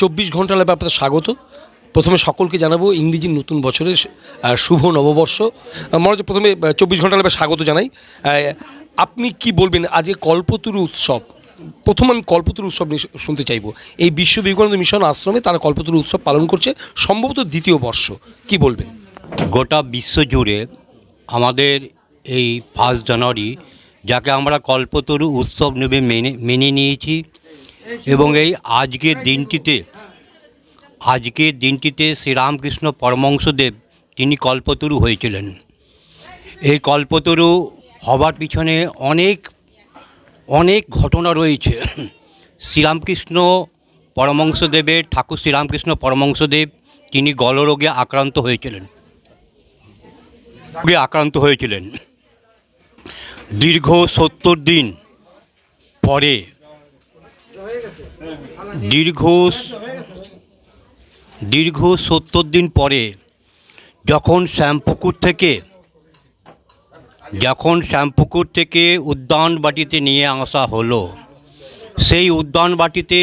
চব্বিশ ঘণ্টা লাগবে আপনাদের স্বাগত। প্রথমে সকলকে জানাব ইংরেজির নতুন বছরের শুভ নববর্ষ। মনে হচ্ছে প্রথমে চব্বিশ ঘণ্টা লাগবে স্বাগত জানাই। আপনি কি বলবেন, আজকে কল্পতরু উৎসব? প্রথম আমি কল্পতরু উৎসব নিয়ে শুনতে চাইব। এই বিশ্ব বিবেকানন্দ মিশন আশ্রমে তারা কল্পতরু উৎসব পালন করছে, সম্ভবত দ্বিতীয় বর্ষ। কি বলবেন? গোটা বিশ্ব জুড়ে আমাদের এই ফার্স্ট জানুয়ারি, যাকে আমরা কল্পতরু উৎসব নেবে মেনে মেনে নিয়েছি এবং এই আজকের দিনটিতে আজকের দিনটিতে শ্রীরামকৃষ্ণ পরমংসদেব তিনি কল্পতরু হয়েছিলেন। এই কল্পতরু হবার পিছনে অনেক অনেক ঘটনা রয়েছে। শ্রীরামকৃষ্ণ পরমংশদেবের ঠাকুর শ্রীরামকৃষ্ণ পরমংসদেব তিনি গলরোগে আক্রান্ত হয়েছিলেন। রোগে আক্রান্ত হয়েছিলেন। দীর্ঘ সত্তর দিন পরে দীর্ঘ দীর্ঘ সত্তর দিন পরে যখন শ্যামপুকুর থেকে, যখন শ্যামপুকুর থেকে উদ্যানবাটিতে নিয়ে আসা হলো, সেই উদ্যানবাটিতে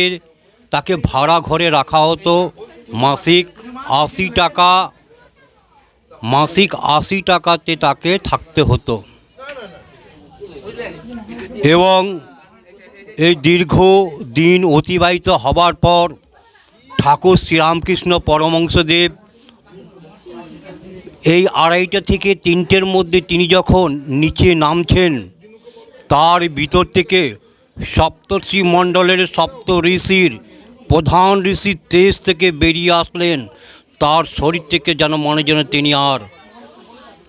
তাকে ভাড়া ঘরে রাখা হতো মাসিক আশি টাকা, মাসিক আশি টাকাতে তাকে থাকতে হতো। এবং এই দীর্ঘ দিন অতিবাহিত হবার পর ঠাকুর শ্রীরামকৃষ্ণ পরমংশদেব এই আড়াইটা থেকে তিনটের মধ্যে তিনি যখন নিচে নামছেন, তার ভিতর থেকে সপ্তর্ষি মণ্ডলের সপ্ত ঋষির প্রধান ঋষির তেজ থেকে বেরিয়ে আসলেন। তার শরীর থেকে যেন মনে যেন তিনি আর,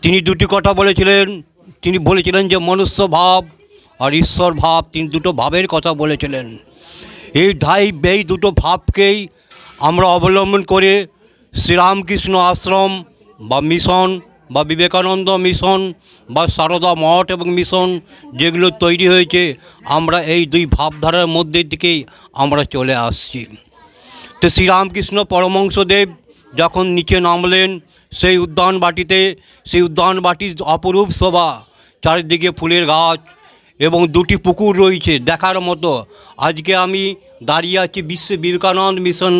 তিনি দুটি কথা বলেছিলেন। তিনি বলেছিলেন যে মনুষ্য ভাব আর ঈশ্বর ভাব তিনি দুটো ভাবের কথা বলেছিলেন। এই ধাই এই দুটো ভাবকেই আমরা অবলম্বন করে শ্রীরামকৃষ্ণ আশ্রম বা মিশন বা বিবেকানন্দ মিশন বা সারদা মঠ এবং মিশন যেগুলো তৈরি হয়েছে, আমরা এই দুই ভাবধারার মধ্যে দিকেই আমরা চলে আসছি। তো শ্রীরামকৃষ্ণ পরমংশদেব যখন নিচে নামলেন, সেই উদ্যান বাটিতে সেই উদ্যান বাটির অপরূপ শোভা, চারিদিকে ফুলের গাছ এবং দুটি পুকুর রয়েছে দেখার মতো। আজকে আমি দাঁড়িয়ে আছি বিশ্ব বিবেকানন্দ মিশন,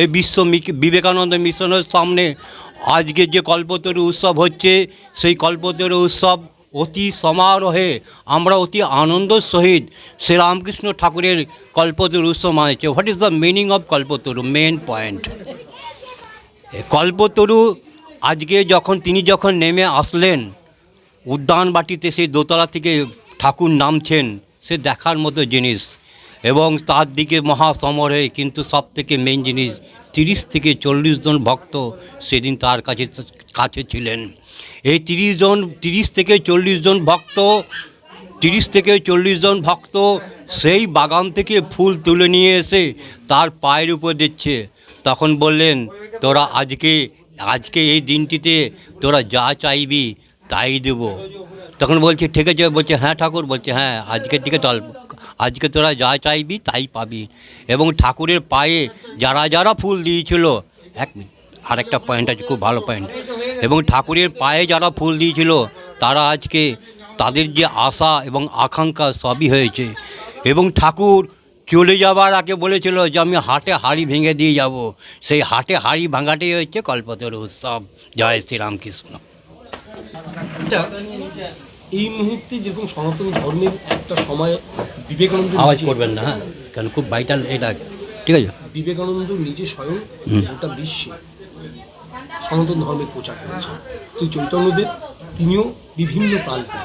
এই বিশ্ব বিবেকানন্দ মিশনের সামনে। আজকে যে কল্পতরু উৎসব হচ্ছে, সেই কল্পতরু উৎসব অতি সমারোহে, আমরা অতি আনন্দের সহিত শ্রীরামকৃষ্ণ ঠাকুরের কল্পতরু উৎসব মানেছে। What is the meaning of Kalpataru? Main point Kalpataru আজকে যখন, তিনি যখন নেমে আসলেন, উদ্যানবাটিতে সেই দোতলা থেকে ঠাকুর নামছেন, সে দেখার মতো জিনিস। এবং তার দিকে মহাসমরে কিন্তু সব থেকে মেন জিনিস, তিরিশ থেকে চল্লিশ জন ভক্ত সেদিন তার কাছে কাছে ছিলেন। এই তিরিশ জন, তিরিশ থেকে চল্লিশ জন ভক্ত, তিরিশ থেকে চল্লিশ জন ভক্ত সেই বাগান থেকে ফুল তুলে নিয়ে এসে তার পায়ের উপর দিচ্ছে। তখন বললেন, তোরা আজকে আজকে এই দিনটিতে তোরা যা চাইবি তাই দেব। তখন বলছে, ঠিক আছে, বলছে হ্যাঁ ঠাকুর, বলছে হ্যাঁ আজকের দিকে চল, আজকে তোরা যা চাইবি তাই পাবি। এবং ঠাকুরের পায়ে যারা যারা ফুল দিয়েছিল, এক আরেকটা পয়েন্ট আছে, খুব ভালো পয়েন্ট এবং ঠাকুরের পায়ে যারা ফুল দিয়েছিল, তারা আজকে তাদের যে আশা এবং আকাঙ্ক্ষা সবই হয়েছে। এবং ঠাকুর চলে যাবার আগে বলেছিল যে, আমি হাটে হাড়ি ভেঙে দিয়ে যাব। সেই হাটে হাড়ি ভাঙাটাই হচ্ছে কল্পতরু উৎসব। জয় শ্রীরামকৃষ্ণ। আচ্ছা এই মুহূর্তে যেরকম সনাতন ধর্মের একটা সময় বিবেকানন্দ আওয়াজ করবেন না হ্যাঁ কেন খুব ভাইটাল এটা ঠিক আছে? বিবেকানন্দ নিজে স্বয়ং। গোটা বিশ্বে সনাতন ধর্মের প্রচার করেছেন। শ্রী চৈতন্যদেব তিনিও বিভিন্ন প্রান্তে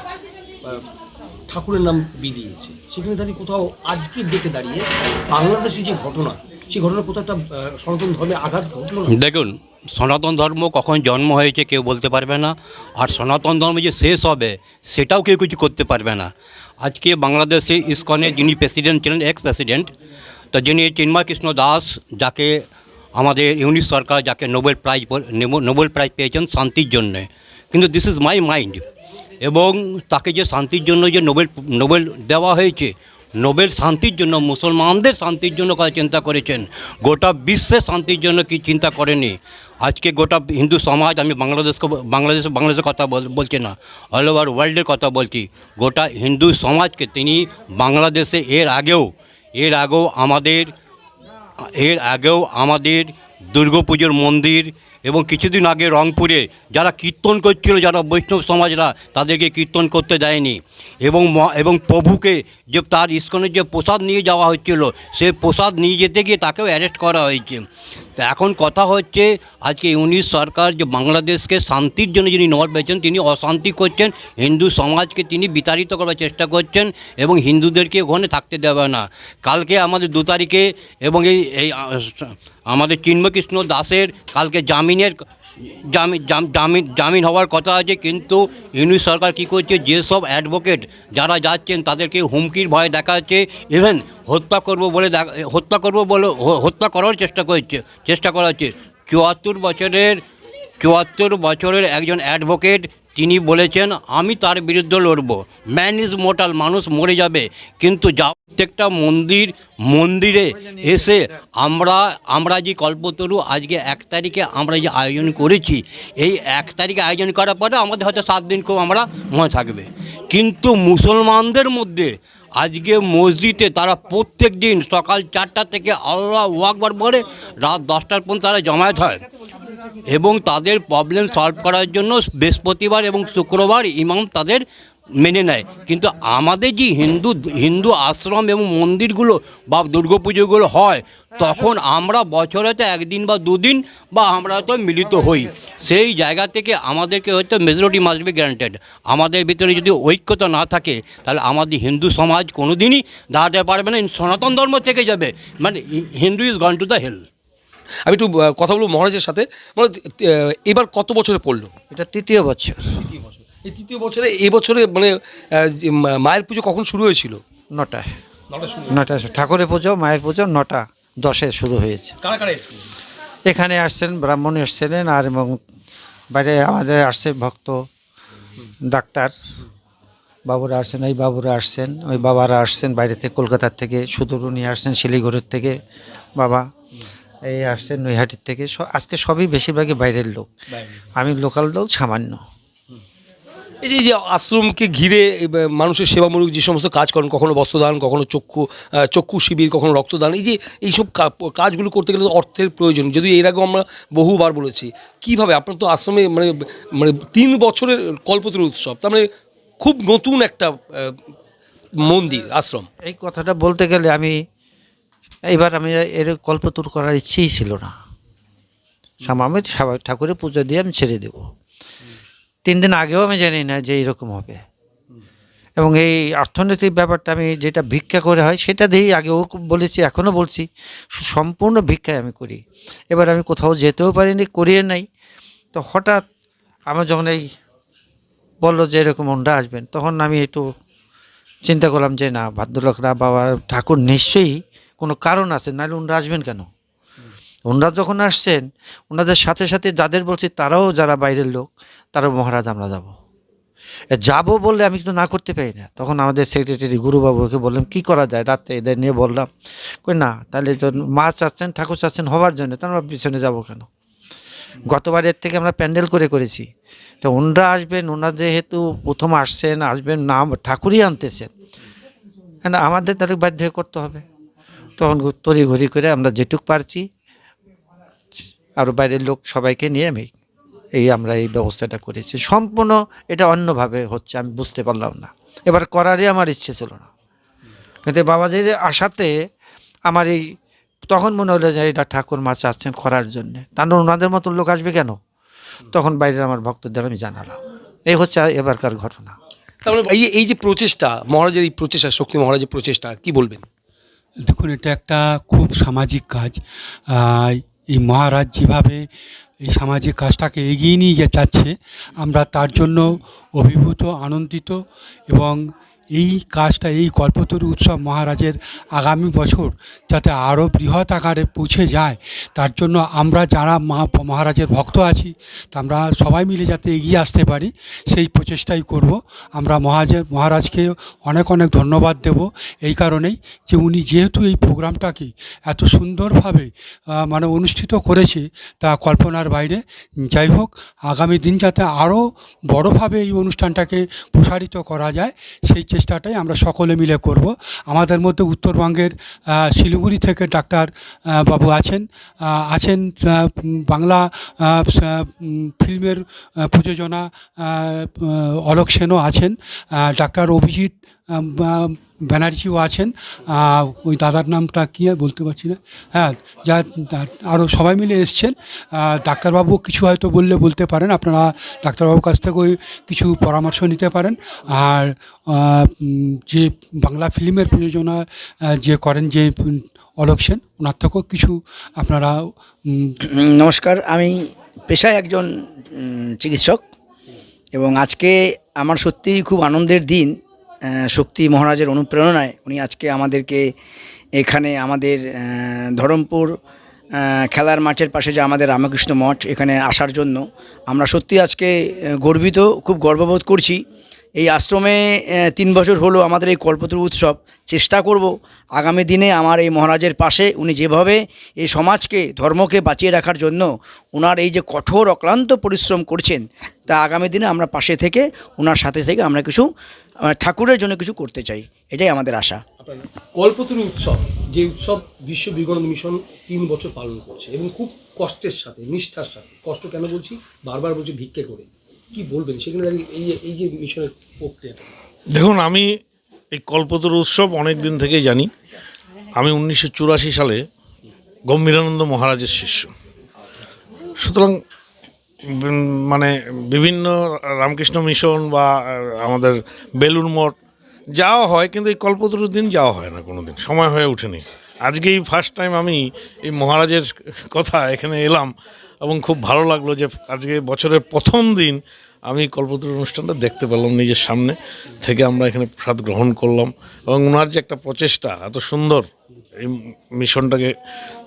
ঠাকুরের নাম বিলিয়েছে সেখানে দাঁড়িয়ে কোথাও আজকের ডেটে দাঁড়িয়ে বাংলাদেশে যে ঘটনা সেই ঘটনা কোথাও একটা সনাতন ধর্মে আঘাত ঘটলো দেখুন সনাতন ধর্ম কখন জন্ম হয়েছে কেউ বলতে পারবে না, আর সনাতন ধর্ম যে শেষ হবে সেটাও কেউ কিছু করতে পারবে না। আজকে বাংলাদেশে ইসকনের যিনি প্রেসিডেন্ট ছিলেন এক্স প্রেসিডেন্ট তো যিনি চিন্ময় কৃষ্ণ দাস, যাকে আমাদের ইউনিট সরকার, যাকে নোবেল প্রাইজ বল- নেবো- নোবেল প্রাইজ পেয়েছেন শান্তির জন্যে। কিন্তু দিস ইজ মাই মাইন্ড এবং তাকে যে শান্তির জন্য যে নোবেল নোবেল দেওয়া হয়েছে, নোবেল শান্তির জন্য, মুসলমানদের শান্তির জন্য কথা চিন্তা করেছেন। গোটা বিশ্বের শান্তির জন্য কি চিন্তা করেনি? আজকে গোটা হিন্দু সমাজ, আমি বাংলাদেশকে বাংলাদেশ, বাংলাদেশের কথা বল- বলছি না অল ওভার ওয়ার্ল্ডের কথা বলছি। গোটা হিন্দু সমাজকে তিনি বাংলাদেশে, এর আগেও এর আগেও আমাদের, এর আগেও আমাদের দুর্গাপুজোর মন্দির এবং কিছুদিন আগে রংপুরে যারা কীর্তন করছিল, যারা বৈষ্ণব সমাজরা, তাদেরকে কীর্তন করতে দেয়নি। এবং এবং প্রভুকে যে তার ইস্কনের যে প্রসাদ নিয়ে যাওয়া হচ্ছিল, সে প্রসাদ নিয়ে যেতে গিয়ে তাকেও অ্যারেস্ট করা হয়েছে। তো এখন কথা হচ্ছে, আজকে ইউনিশ সরকার যে বাংলাদেশকে শান্তির জন্য যিনি নট পেয়েছেন তিনি অশান্তি করছেন। হিন্দু সমাজকে তিনি বিতাড়িত করার চেষ্টা করছেন এবং হিন্দুদেরকে ওখানে থাকতে দেবে না। কালকে আমাদের দু তারিখে এবং এই আমাদের চিন্মকৃষ্ণ দাসের কালকে জামিনের জামিন জাম- জামিন হওয়ার কথা আছে, কিন্তু ইউনিশ সরকার কী করছে? যেসব অ্যাডভোকেট যারা যাচ্ছেন, তাদেরকে হুমকির ভয় দেখাচ্ছে, ইভেন হত্যা করব বলে হত্যা করব বলে হত্যা করার চেষ্টা করছে, চেষ্টা করা হচ্ছে চুয়াত্তর বছরের চুয়াত্তর বছরের একজন অ্যাডভোকেট তিনি বলেছেন, আমি তার বিরুদ্ধে লড়ব। ম্যান ইজ মোটাল মানুষ মরে যাবে। কিন্তু যা প্রত্যেকটা মন্দির, মন্দিরে এসে আমরা আমরা যে কল্পতরু, আজকে এক তারিখে আমরা যে আয়োজন করেছি, এই এক তারিখে আয়োজন করার পরে আমাদের হয়তো সাত দিন খুব আমরা মনে থাকবে। কিন্তু মুসলমানদের মধ্যে আজকে মসজিদে তারা প্রত্যেক দিন সকাল চারটা থেকে আল্লাহ ওয়াকবার পরে রাত দশটার পর্যন্ত তারা জমায়েত হয়। এবং তাদের প্রবলেম সলভ করার জন্য বৃহস্পতিবার এবং শুক্রবার ইমাম তাদের মেনে নেয়। কিন্তু আমাদের যে হিন্দু হিন্দু আশ্রম এবং মন্দিরগুলো বা দুর্গাপুজোগুলো হয় তখন আমরা বছরে তো একদিন বা দুদিন বা আমরা তো মিলিত হই। সেই জায়গা থেকে আমাদেরকে হয়তো মেজরিটি মাস্ট বি গ্যারান্টেড আমাদের ভিতরে যদি ঐক্যতা না থাকে তাহলে আমাদের হিন্দু সমাজ কোনো দিনই দাঁড়াতে পারবে না। সনাতন ধর্ম থেকে যাবে। মানে Hindu is gone to the hell আমি একটু কথা বলব মহারাজের সাথে। এবার কত বছরে পড়ল? এটা তৃতীয় বছর। তৃতীয় বছর। এই তৃতীয় বছরে এই বছরে মানে মায়ের পুজো কখন শুরু হয়েছিল? নটায়। নটা নটা ঠাকুরের পুজো মায়ের পুজো নটা দশে শুরু হয়েছে। এখানে আসছেন ব্রাহ্মণ এসছিলেন আর এবং বাইরে আমাদের আসছে ভক্ত ডাক্তার। বাবুরা আসছেন এই বাবুরা আসছেন ওই বাবারা আসছেন বাইরে থেকে কলকাতার থেকে সুদূর নিয়ে আসছেন শিলিগুড়ির থেকে বাবা। এই আসছেন নৈহাটির থেকে। আজকে সবই বেশিরভাগই বাইরের লোক। আমি লোকাল লোক সামান্য। এই যে- আশ্রমকে ঘিরে মানুষের সেবামূলক যে সমস্ত কাজ করেন কখনো বস্ত্রদান, কখনো চক্ষু চক্ষু শিবির, কখনো রক্তদান, এই যে এইসব কাজগুলো করতে গেলে অর্থের প্রয়োজন। যদি এর আগেও আমরা বহুবার বলেছি। কীভাবে? আপনার তো আশ্রমে মানে মানে তিন বছরের কল্পতরু উৎসব, তার মানে খুব নতুন একটা মন্দির, আশ্রম। এই কথাটা বলতে গেলে আমি, এইবার আমি এর কল্পতরু করার ইচ্ছেই ছিল না। আমি ঠাকুরের পুজো দিয়ে আমি ছেড়ে দেব। তিন দিন আগেও আমি জানি না যে এইরকম হবে। এবং এই অর্থনৈতিক ব্যাপারটা আমি যেটা ভিক্ষা করে হয়, সেটা দিয়েই আগেও বলেছি, এখনও বলছি, সম্পূর্ণ ভিক্ষায় আমি করি। এবার আমি কোথাও যেতেও পারিনি, করিয়ে নাই। তো হঠাৎ আমার যখন এই বলল যে এরকম ওনরা আসবেন, তখন আমি একটু চিন্তা করলাম যে না ভদ্রলোকরা বাবা ঠাকুর নিশ্চয়ই কোনো কারণ আছে, নাহলে ওনারা আসবেন কেন? ওনারা যখন আসছেন, ওনাদের সাথে সাথে যাদের বলছি তারাও যারা বাইরের লোক তারাও মহারাজ আমরা যাব। যাব বললে আমি কিন্তু না করতে পারি না। তখন আমাদের সেক্রেটারি গুরুবাবুকে বললাম, কি করা যায়? রাত্রে এদের নিয়ে বললাম, কই না, তাহলে মা চাচ্ছেন, ঠাকুর চাচ্ছেন হবার জন্য তাহলে আমরা পিছনে যাব কেন? গতবারের থেকে আমরা প্যান্ডেল করে করেছি। তো ওনারা আসবেন, ওনারা যেহেতু প্রথম আসছেন, আসবেন নাম ঠাকুরই আনতেছেন। আমাদের তাদের বাধ্য করতে হবে। তখন তড়ি ঘড়ি করে আমরা যেটুক পারছি আর বাইরের লোক সবাইকে নিয়ে আমি এই আমরা এই ব্যবস্থাটা করেছি। সম্পূর্ণ এটা অন্যভাবে হচ্ছে আমি বুঝতে পারলাম না। এবার করারই আমার ইচ্ছে ছিল না। কিন্তু বাবাজির আশাতে আমার এই তখন মনে হলো যে এটা ঠাকুর মা চাচ্ছেন করার জন্যে। তাহলে ওনাদের মতো লোক আসবে কেন? তখন বাইরের আমার ভক্তদের আমি জানালাম। এই হচ্ছে এবারকার ঘটনা। তার মানে এই এই যে প্রচেষ্টা মহারাজের এই প্রচেষ্টা শক্তি মহারাজের প্রচেষ্টা কি বলবেন? দেখুন এটা একটা খুব সামাজিক কাজ। এই মহারাজ যেভাবে এই সামাজিক কাজটাকে এগিয়ে নিয়ে যাচ্ছে, আমরা তার জন্য অভিভূত, আনন্দিত এবং এই কাজটা, এই কল্পতরু উৎসব মহারাজের আগামী বছর যাতে আরও বৃহৎ আকারে পৌঁছে যায়, তার জন্য আমরা যারা মা মহারাজের ভক্ত আছি, তা আমরা সবাই মিলে যাতে এগিয়ে আসতে পারি, সেই প্রচেষ্টাই করব। আমরা মহারাজের মহারাজকে অনেক অনেক ধন্যবাদ দেব এই কারণেই যে উনি যেহেতু এই প্রোগ্রামটাকে এত সুন্দরভাবে মানে অনুষ্ঠিত করেছে তা কল্পনার বাইরে। যাই হোক, আগামী দিন যাতে আরও বড়োভাবে এই অনুষ্ঠানটাকে প্রসারিত করা যায়, সেই চেষ্টাটাই আমরা সকলে মিলে করব। আমাদের মধ্যে উত্তরবঙ্গের শিলিগুড়ি থেকে ডাক্তার বাবু আছেন। আছেন বাংলা ফিল্মের প্রযোজনা অলোক সেনও আছেন। ডাক্তার অভিজিৎ ব্যানার্জিও আছেন। ওই দাদার নামটা কী বলতে পারছি না। হ্যাঁ যা আরও সবাই মিলে এসছেন। ডাক্তারবাবু কিছু হয়তো বললে বলতে পারেন। আপনারা ডাক্তারবাবুর কাছ থেকে ওই কিছু পরামর্শ নিতে পারেন। আর যে বাংলা ফিল্মের প্রযোজনা যে করেন যে অলোক সেন, ওনার থেকেও কিছু আপনারা নমস্কার, আমি পেশায় একজন চিকিৎসক। এবং আজকে আমার সত্যিই খুব আনন্দের দিন। শক্তি মহারাজের অনুপ্রেরণায় উনি আজকে আমাদেরকে এখানে আমাদের ধরমপুর খেলার মাঠের পাশে যে আমাদের রামকৃষ্ণ মঠ এখানে আসার জন্য আমরা সত্যি আজকে গর্বিত, খুব গর্ববোধ করছি। এই আশ্রমে তিন বছর হলো আমাদের এই কল্পতরু উৎসব। চেষ্টা করব আগামী দিনে আমার এই মহারাজের পাশে উনি যেভাবে এই সমাজকে, ধর্মকে বাঁচিয়ে রাখার জন্য ওনার এই যে কঠোর, অক্লান্ত পরিশ্রম করছেন, তা আগামী দিনে আমরা পাশে থেকে ওনার সাথে থেকে আমরা কিছু ঠাকুরের জন্য কিছু করতে চাই। এটাই আমাদের আশা। কল্পতরু উৎসব, যে উৎসব বিশ্ব বিগণন মিশন তিন বছর পালন করছে এবং খুব কষ্টের সাথে, নিষ্ঠার সাথে, কষ্ট কেন বলছি? বারবার বলছি ভিক্ষে করে। কি বলবেন? সেখানে এই এই যে মিশনের প্রক্রিয়াটা দেখুন, আমি এই কল্পতরু উৎসব অনেক দিন থেকেই জানি। আমি উনিশশো চুরাশি সালে গম্ভীরানন্দ মহারাজের শিষ্য। সুতরাং মানে বিভিন্ন রামকৃষ্ণ মিশন বা আমাদের বেলুর মঠ, যাওয়া হয়, কিন্তু এই কল্পতরুর দিন যাওয়া হয় না কোনো দিন সময় হয়ে ওঠেনি। আজকেই ফার্স্ট টাইম আমি এই মহারাজের কথা এখানে এলাম এবং খুব ভালো লাগল যে আজকে বছরের প্রথম দিন আমি কল্পতরু অনুষ্ঠানটা দেখতে পেলাম নিজের সামনে থেকে আমরা এখানে প্রসাদ গ্রহণ করলাম এবং ওনার যে একটা প্রচেষ্টা, এত সুন্দর এই মিশনটাকে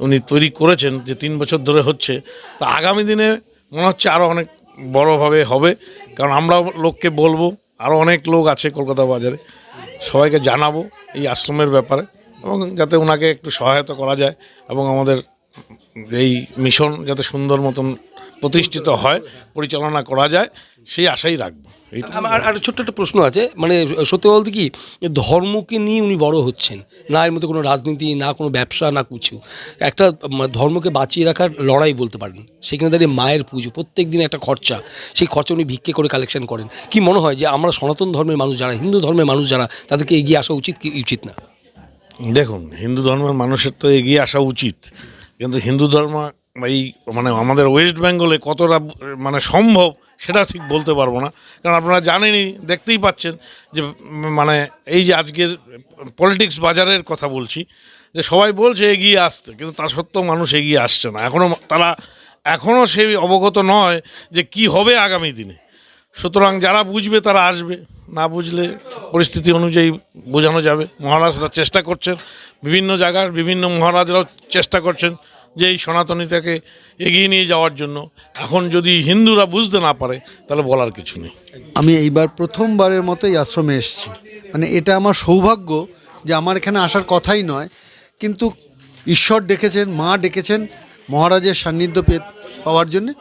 উনি তৈরি করেছেন যে তিন বছর ধরে হচ্ছে, তা আগামী দিনে মনে হচ্ছে আরও অনেক বড়োভাবে হবে। কারণ আমরা লোককে বলব আরও অনেক লোক আছে কলকাতা বাজারে, সবাইকে জানাব এই আশ্রমের ব্যাপারে। এবং যাতে ওনাকে একটু সহায়তা করা যায় এবং আমাদের এই মিশন যাতে সুন্দর মতন প্রতিষ্ঠিত হয়, পরিচালনা করা যায়, সেই আশাই রাখব। আমার আর ছোট্ট একটা প্রশ্ন আছে মানে সত্যি বলতে কি ধর্মকে নিয়ে উনি বড় হচ্ছেন, না এর মধ্যে কোনো রাজনীতি, না কোনো ব্যবসা, না কিছু। একটা মানে ধর্মকে বাঁচিয়ে রাখার লড়াই বলতে পারেন, সেখানে দাঁড়িয়ে মায়ের পুজো প্রত্যেক দিন একটা খরচা, সেই খরচা উনি ভিক্ষে করে কালেকশন করেন। কি মনে হয় যে আমরা সনাতন ধর্মের মানুষ যারা, হিন্দু ধর্মের মানুষ যারা, তাদেরকে এগিয়ে আসা উচিত কি, উচিত না? দেখুন, হিন্দু ধর্মের মানুষের তো এগিয়ে আসা উচিত। কিন্তু হিন্দু ধর্ম এই মানে আমাদের ওয়েস্ট বেঙ্গলে কতটা মানে সম্ভব সেটা ঠিক বলতে পারব না। কারণ আপনারা জানেনই, দেখতেই পাচ্ছেন যে মানে এই যে আজকের পলিটিক্স বাজারের কথা বলছি, যে সবাই বলছে এগিয়ে আসতে, কিন্তু তা সত্ত্বেও মানুষ এগিয়ে আসছে না। এখনও তারা এখনও সেই অবগত নয় যে কি হবে আগামী দিনে। সুতরাং যারা বুঝবে তারা আসবে। না বুঝলে পরিস্থিতি অনুযায়ী বোঝানো যাবে। মহারাজরা চেষ্টা করছেন। বিভিন্ন জায়গার বিভিন্ন মহারাজরাও চেষ্টা করছেন যে এই সনাতনীটাকে এগিয়ে নিয়ে যাওয়ার জন্য। এখন যদি হিন্দুরা বুঝতে না পারে, তাহলে বলার কিছু নেই। আমি এইবার প্রথমবারের মতো এই আশ্রমে এসেছি। মানে এটা আমার সৌভাগ্য যে আমার এখানে আসার কথাই নয়। কিন্তু ঈশ্বর ডেকেছেন, মা ডেকেছেন মহারাজের সান্নিধ্য পে, পাওয়ার জন্য।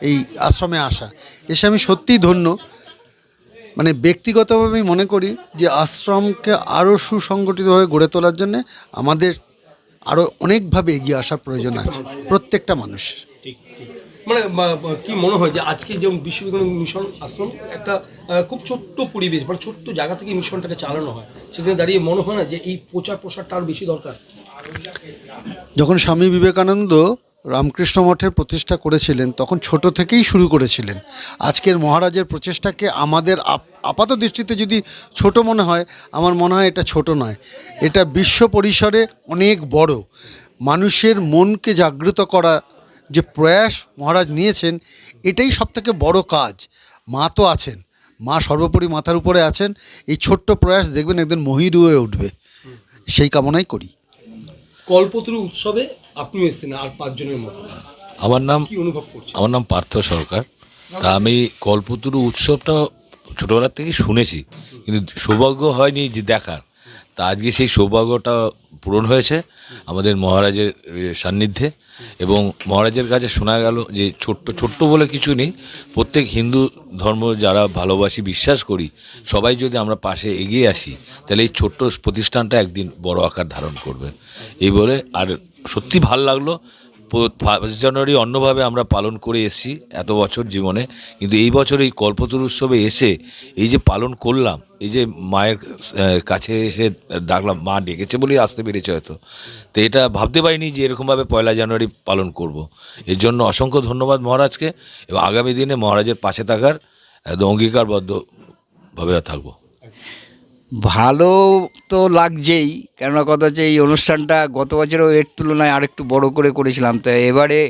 এই আশ্রমে আসা। এসে আমি সত্যিই ধন্য। মানে ব্যক্তিগতভাবে আমি মনে করি যে আশ্রমকে আরও সুসংগঠিতভাবে গড়ে তোলার জন্য আমাদের আরও অনেকভাবে এগিয়ে আসার প্রয়োজন আছে। প্রত্যেকটা মানুষের। ঠিক ঠিক। মানে কি মনে হয় যে আজকে যেমন বিশ্ববিদ্যালয় মিশন আশ্রম একটা খুব ছোট্ট পরিবেশ মানে ছোট্ট জায়গা থেকে মিশনটাকে চালানো হয়। সেখানে দাঁড়িয়ে মনে হয় না যে এই প্রচার প্রসারটা আরও বেশি দরকার? যখন স্বামী বিবেকানন্দ রামকৃষ্ণ মঠের প্রতিষ্ঠা করেছিলেন, তখন ছোট থেকেই শুরু করেছিলেন। আজকের মহারাজের প্রচেষ্টাকে আমাদের আপ- আপাত দৃষ্টিতে যদি ছোট মনে হয়, আমার মনে হয় এটা ছোট নয়। এটা বিশ্ব পরিসরে অনেক বড়। মানুষের মনকে জাগ্রত করা যে প্রয়াস মহারাজ নিয়েছেন, এটাই সবথেকে বড় কাজ। মা তো আছেন। মা সর্বোপরি মাথার উপরে আছেন। এই ছোট্ট প্রয়াস দেখবেন একদিন মহিরু হয়ে উঠবে। সেই কামনাই করি। কল্পতরু উৎসবে আপনিও এসেছেন আর পাঁচজনের মতো। আমার নাম কি অনুভব করছেন? আমার নাম পার্থ সরকার। তা আমি কল্পতরু উৎসবটা ছোটোবেলার থেকেই শুনেছি কিন্তু সৌভাগ্য হয়নি যে দেখার। তা আজকে সেই সৌভাগ্যটা পূরণ হয়েছে আমাদের মহারাজের সান্নিধ্যে এবং মহারাজের কাছে শোনা গেল যে ছোট্ট ছোট্ট বলে কিছু নেই প্রত্যেক হিন্দু ধর্ম যারা ভালোবাসি বিশ্বাস করি সবাই যদি আমরা পাশে এগিয়ে আসি তাহলে এই ছোট্ট প্রতিষ্ঠানটা একদিন বড় আকার ধারণ করবে। এই বলে আর সত্যি ভালো লাগল। ফার্স্ট জানুয়ারি অন্যভাবে আমরা পালন করে এসেছি এত বছর জীবনে। কিন্তু এই বছর এই কল্পতরু উৎসবে এসে এই যে পালন করলাম, এই যে মায়ের কাছে এসে ডাকলাম মা ডেকেছে বলেই আসতে পেরেছে হয়তো। তো এটা ভাবতে পারিনি যে এরকমভাবে পয়লা জানুয়ারি পালন করব। এর জন্য অসংখ্য ধন্যবাদ মহারাজকে এবং আগামী দিনে মহারাজের পাশে থাকার, একদম অঙ্গীকারবদ্ধভাবে থাকব। ভালো তো লাগছেই কেননা কথা হচ্ছে এই অনুষ্ঠানটা গত বছরও এর তুলনায় আরেকটু বড় করে করেছিলাম তো এবারে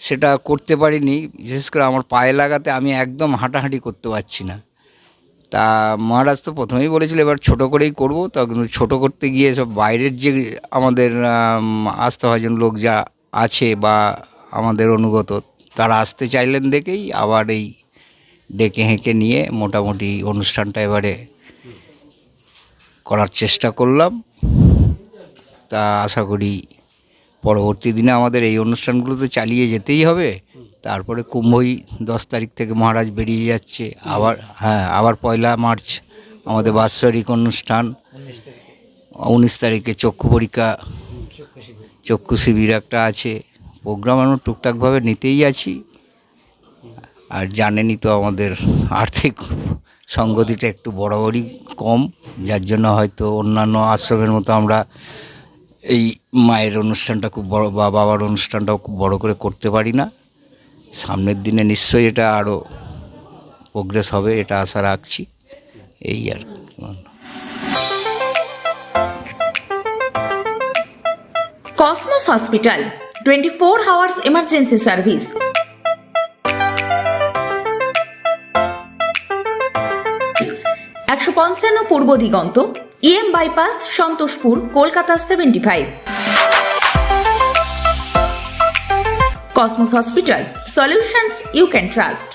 সেটা করতে পারিনি বিশেষ করে আমার পায়ে লাগাতে আমি একদম হাঁটাহাঁটি করতে পারছি না। তা মহারাজ তো প্রথমেই বলেছিল এবার ছোট করেই করব তো কিন্তু ছোট করতে গিয়ে সব বাইরের যে আমাদের আম, আস্থাভাজন লোক যা আছে বা আমাদের অনুগত তারা আসতে চাইলেন দেখেই আবার এই ডেকে হেঁকে নিয়ে মোটামুটি অনুষ্ঠানটা এবারে করার চেষ্টা করলাম। তা আশা করি পরবর্তী দিনে আমাদের এই অনুষ্ঠানগুলো তো চালিয়ে যেতেই হবে। তারপরে কুম্ভই দশ তারিখ থেকে মহারাজ বেরিয়ে যাচ্ছে। আবার হ্যাঁ আবার পয়লা মার্চ আমাদের বাৎসরিক অনুষ্ঠান। উনিশ তারিখে চক্ষু পরীক্ষা, চক্ষু শিবির একটা আছে। প্রোগ্রাম আমরা টুকটাকভাবে নিতেই আছি। আর জানেনই তো আমাদের আর্থিক সঙ্গতিটা একটু বরাবরই কম, যার জন্য হয়তো অন্যান্য আশ্রমের মতো আমরা এই মায়ের অনুষ্ঠানটা খুব বড়, বা বাবার অনুষ্ঠানটাও খুব বড় করে করতে পারি না। সামনের দিনে নিশ্চয়ই এটা আরও প্রোগ্রেস হবে, এটা আশা রাখছি। এই আর। Cosmos hospital twenty four hours emergency service একশো পঞ্চান্ন Purba Diganta EM bypass Santoshpur, Kolkata seventy five Cosmos hospital solutions you can trust